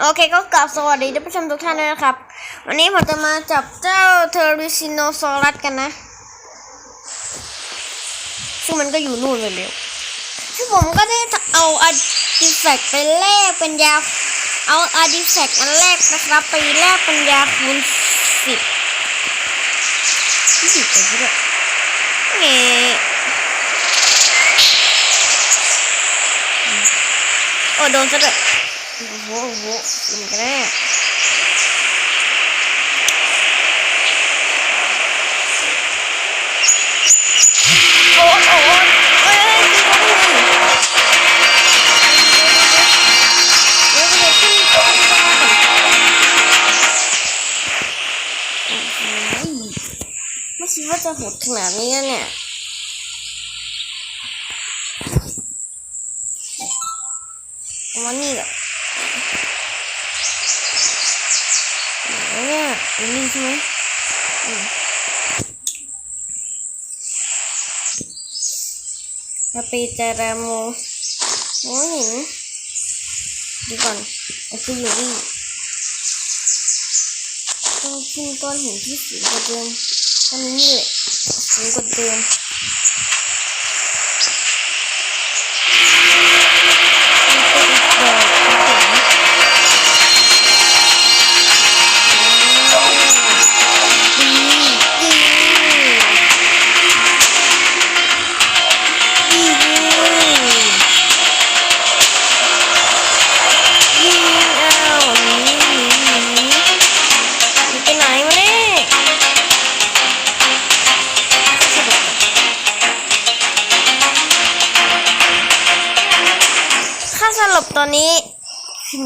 โอเคก็กลับสวัสดีท่านผู้ชมทุกท่านด้วยนะครับ วันนี้ผมจะมาจับเจ้าเทอริซิโนซอรัสกันนะ ซึ่งมันก็อยู่นู่นเลยเร็วซึ่งผมก็ได้เอาอาร์ติแฟกต์ไปแลกเป็นยา เอาอาร์ติแฟกต์อันแรกนะครับ ไปแลกเป็นยาคูณสิบที่สิบไปด้วยเงี้โอ้โดนซะด้วย โอ้โหโอ้โหมันก็ได้โอ้โหโอ้โหเอ้ยไม่ดีเดี๋ยวเดี๋ยวขึ้นขึ้นมาก่อนโอ้โหไม่คิดว่าจะหดขนาดนี้เนี่ยเอามานี่แหละไหน เนี่ยอันนี้ใช่ไหมอืมเราไปเจอราโมโอ้ยหินดูก่อนเอาไปอยู่นี่ต้องขึ้นก้อนหินที่สูงกว่าเดิมก้อนนี้นี่แหละสูงกว่าเดิม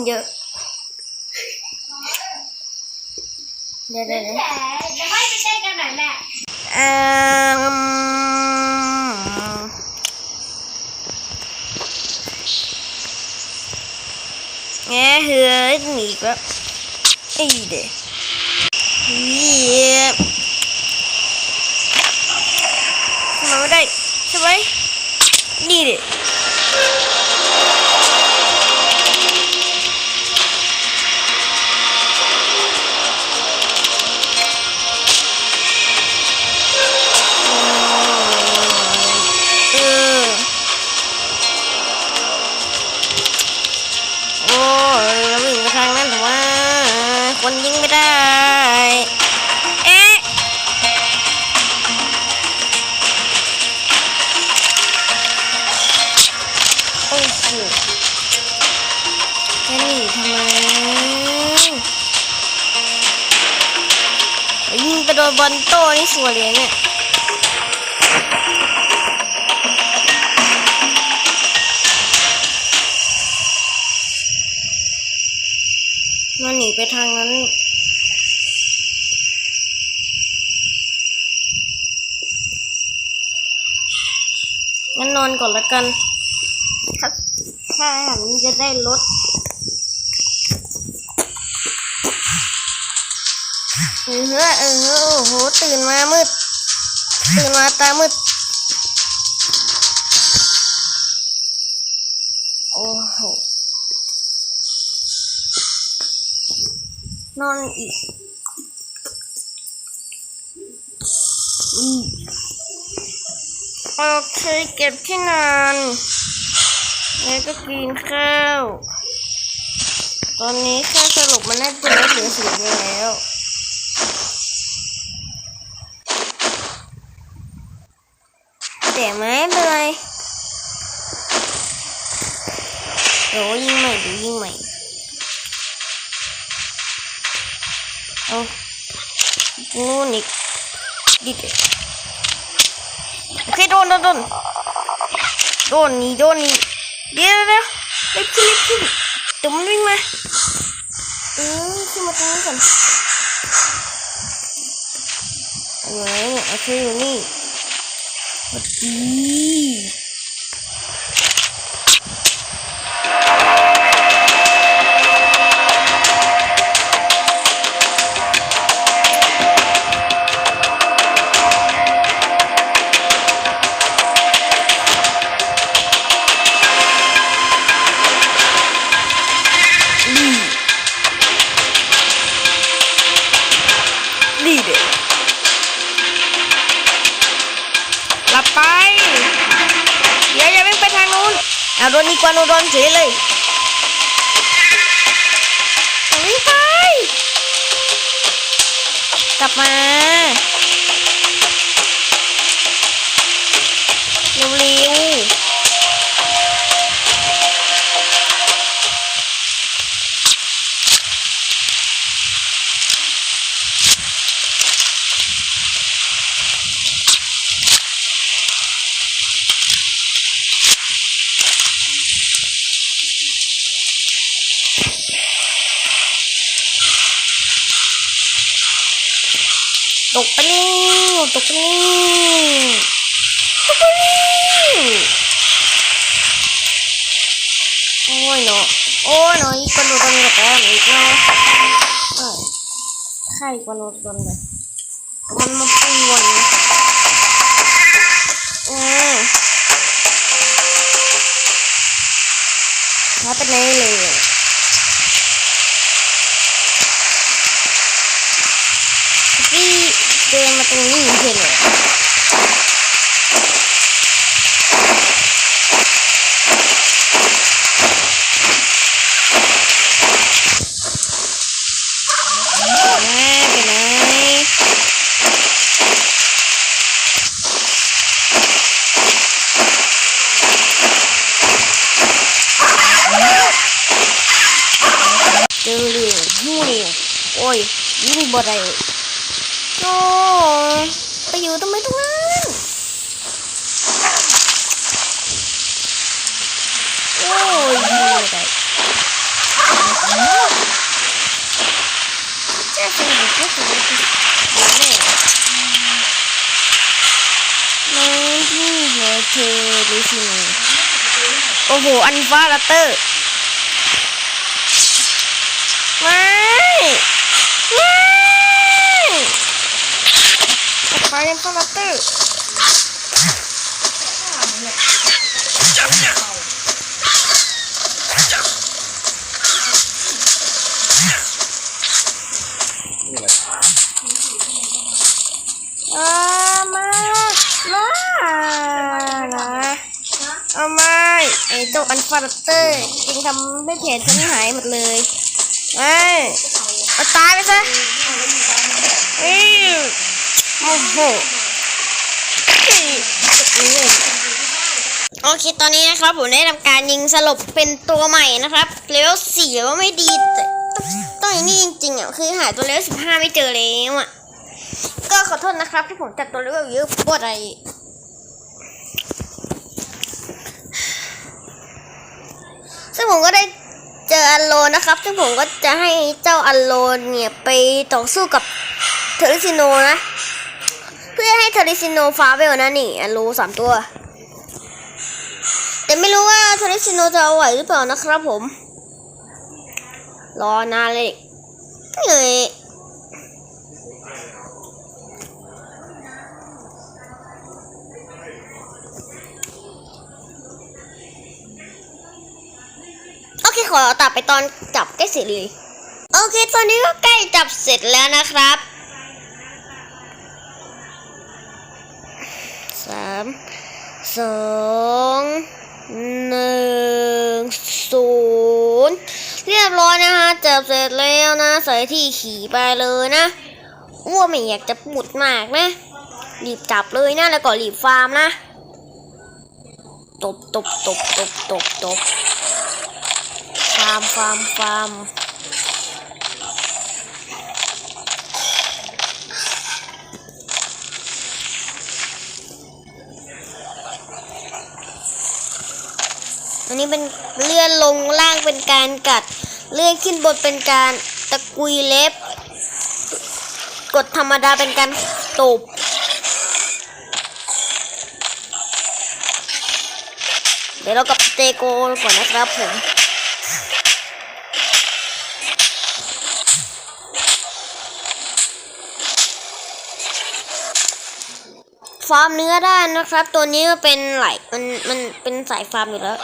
ขึ้นเยอะเดี๋ยวเดี๋ยว ทำไมยิงไปโดนบอลโต้นี่สวยเลยเนี่ยมันหนีไปทางนั้นงั้นนอนก่อนละกัน ถ้าถ้าอย่างนี้จะได้ลด ออเออเออโอ้โหตื่นมามืด ตื่นมาตามืด โอ้โห นอนอีกอืมโอเคเก็บที่นอนแล้วก็กินข้าว ตอนนี้ค่าสรุปมันน่าจะลดเหลือสิบแล้ว แต่ไม่เป็นไรเดี๋ยวยิงใหม่ดี๋ยวยิงใหม่เอานู่นอีกดิเดโอเคโดนโดนโดนโดนนี่โดนนี่เดี๋ยวเดี๋ยวเดี๋ยวรีบขึ้นเรีบขึ้นเดี๋ยวมันวิ่งมาเออขึ้นมาตรงนี้ก่อนอยู่ไหนเนี่ยโอเคอยู่นี่ ดี เอาโดนอีกว่าโนโดนเฉยเลยวิ่งไป กลับมาเร็วๆ ตกไปแล้วตกไปแล้วตกไปแล้วโอ้ยเนาะโอ้ยเนาะอีกคนโดูตรงนี้แต่อีกเนาะเอ้ยใครกว่าโนเลยมันมาป่วนอืมถ้าเป็นไงเลยพี่ เดินมาตรงนี้เฉยเลย ไปไหนไปไหนเจอเหลี่ยมหูเหลี่ยมโอ้ยยิงบ่ได้โอ้ไปอยู่ทำไมตรงนั้นโอ้ยยิงบ่ได้这 ไม่เลยน้องพี่เเธอรือสินโอ้โห อันฟ้าลัตเตอร์ไม่ไม่ไปอันฟ้าลัตเตอร์ อ้เจ้าอันฟาร์เตอร์จริงทำให้เพจฉันหายหมดเลยไอ้เอาตายไปซะเอ้ยโอ้โหโอเคตอนนี้นะครับผมได้ทำการยิงสลบเป็นตัวใหม่นะครับเลเวลสี่ว่าไม่ดีต,ต้องอย่างนี้จริงๆอะคือหาตัวเลเวลสิบห้าไม่เจอแล้วอะก็ขอโทษนะครับที่ผมจัดตัวเลเวลเยอะปวดอะไร ซึ่งผมก็ได้เจออันโลนะครับ ซึ่งผมก็จะให้เจ้าอันโลเนี่ยไปต่อสู้กับเทอริซิโนนะ เพื่อให้เทอริซิโนฟาเวลนะนี่อันโลสามตัว แต่ไม่รู้ว่าเทอริซิโนจะเอาไหวหรือเปล่านะครับผม รอนานเลยเหนื่ย ขอตัดไปตอนจับใกล้เสร็จเลย โอเค ตอนนี้ก็ใกล้จับเสร็จแล้วนะครับสามสองหนึ่งศูนย์เรียบร้อยนะฮะจับเสร็จแล้วนะ ใส่ที่ขี่ไปเลยนะอ้วไม่อยากจะพูดมากนะรีบจับเลยนะแล้วก็รีบฟาร์มนะ ตบตบตบตบตบตบาร์มฟาร์มฟาร์มอันนี้เป็นเลื่อนลงล่างเป็นการกัด เลื่อนขึ้นบนเป็นการตะกุยเล็บ กดธรรมดาเป็นการตบเดี๋ยวเรากับเตโกก่อนนะครับผม ฟาร์มเนื้อได้นะครับ ตัวนี้เป็นไหลมันมันเป็นสายฟาร์มอยู่แล้ว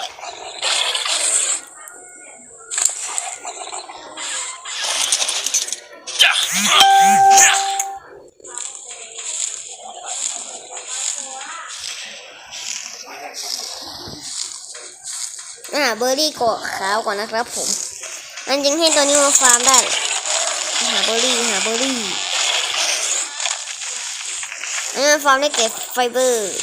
โอ่าเบอร์รี่กาะขาวก่อนนะครับผม อันจริงให้ตัวนี้มาฟาร์มได้ หาเบอร์รี่ หาเบอร์รี่ เอันนี้มันฟาร์มได้เก็บไฟเบอร์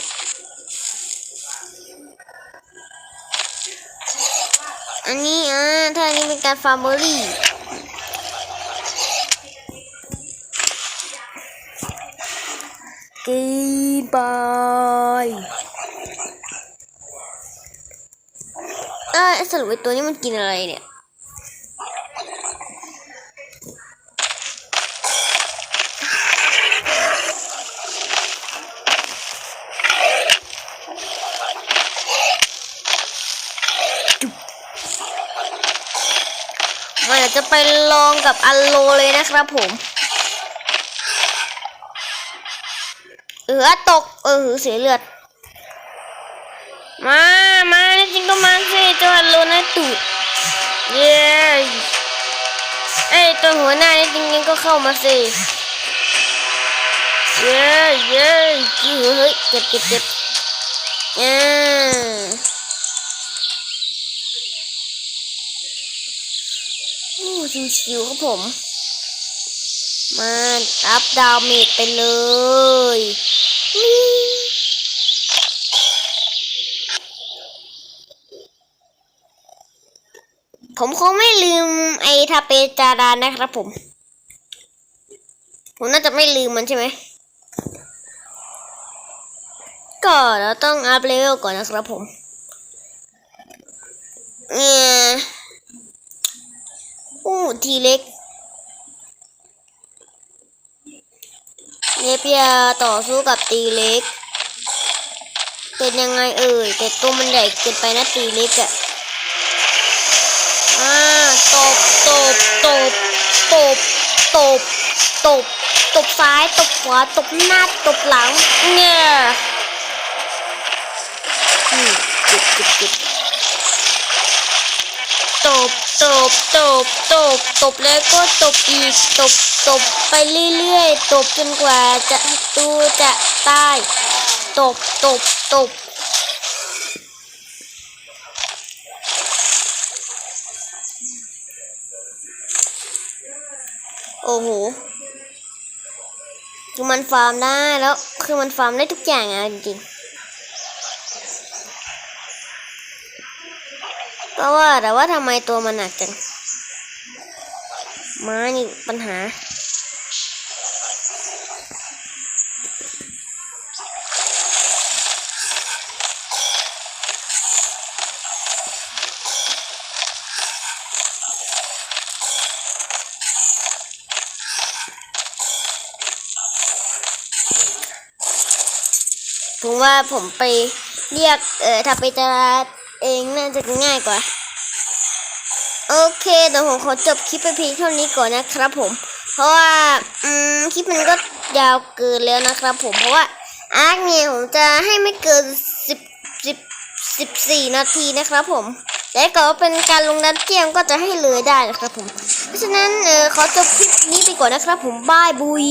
อันนี้อ่าถ้าอันนี้เป็นการฟาร์มเบอรี่กินไปเออสรุปไอ้ตัวนี้มันกินอะไรเนี่ย มันอาจะไปลองกับอัลโลเลยนะครับผม เออตก เออเสียเลือด มา มาจริงก็มาสิเจ้าอัลโลนะตูดเย้เอ้ยตัวหัวหน้านี่จริงๆก็เข้ามาสิเย้เย้เฮ้ยเจ็บเจ็บเจ็บอ่า โอ้ ชิวๆครับผม มาอัพดาวเมจไปเลยนี่ผมคงไม่ลืมไอทาเปจาดานะครับผม ผมน่าจะไม่ลืมมันใช่ไหม ก็เราต้องอัพเลเวลก่อนนะครับผม เนี่ย ทีเล็กเนเปียต่อสู้กับตีเล็ก เป็นยังไงเอ่ย แต่ตัวมันใหญ่เกินไปนะตีเล็กอะอ่าตบตบตบตบตบตบตบซ้ายตบขวาตบหน้าตบหลังเนี่ยอืมจุดจุดจุดตบ ตบตบตบตบแล้วก็ตบอีกตบตบไปเรื่อยๆตบจนกว่าจะตัวจะตายตบตบตบโอ้โหคือมันฟาร์มได้แล้วคือมันฟาร์มได้ทุกอย่างอะจริงๆ ก็ว่าแต่ว่าทำไมตัวมันหนักจังม้านี่ปัญหา ผมว่าผมไปเรียก เออถ้าไปจรา เองน่าจะง่ายกว่า โอเคเดี๋ยวผมขอจบคลิปไปเพียงเท่านี้ก่อนนะครับผม เพราะว่าอืมคลิปมันก็ยาวเกินแล้วนะครับผม เพราะว่าอาร์คเนี่ยผมจะให้ไม่เกินสิบสิบสิบสี่นาทีนะครับผมแต่กิดว่าเป็นการลงนัดเกมก็จะให้เลยได้นะครับผม เพราะฉะนั้นเออขอจบคลิปนี้ไปก่อนนะครับผมบายบุย